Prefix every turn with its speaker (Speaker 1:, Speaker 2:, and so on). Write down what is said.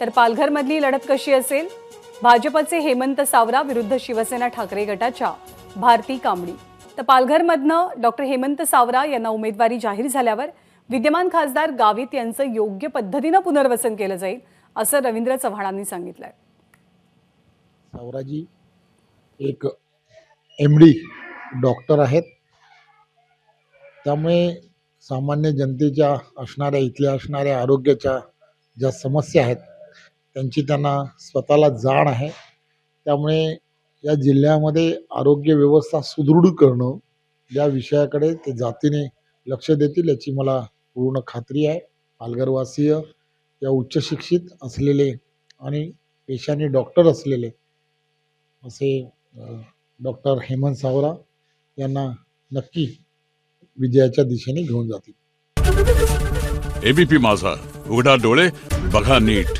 Speaker 1: तर पालघरमधली लढत कशी असेल? भाजपचे हेमंत सावरा विरुद्ध शिवसेना ठाकरे गटाच्या भारती कांबडी तर पालघरमधनं डॉक्टर हेमंत सावरा यांना उमेदवारी जाहीर झाल्यावर विद्यमान खासदार गावित यांचं योग्य पद्धतीनं पुनर्वसन केलं जाईल असं रवींद्र चव्हाणांनी सांगितलंय.
Speaker 2: सावराजी एक एम डी डॉक्टर आहेत. त्यामुळे सामान्य जनतेच्या असणाऱ्या इथल्या असणाऱ्या आरोग्याच्या ज्या समस्या आहेत त्यांची त्यांना स्वतःला जाण आहे. त्यामुळे या जिल्ह्यामध्ये आरोग्य व्यवस्था सुदृढ करणं या विषयाकडे ते जातीने लक्ष देतील याची मला पूर्ण खात्री आहे. पालघरवासीय या उच्च शिक्षित असलेले आणि पेशाने डॉक्टर असलेले असे डॉक्टर हेमंत सावरा यांना नक्की विजयाच्या दिशेने घेऊन जातील.
Speaker 3: एबीपी माझा. उघडा डोळे बघा नीट.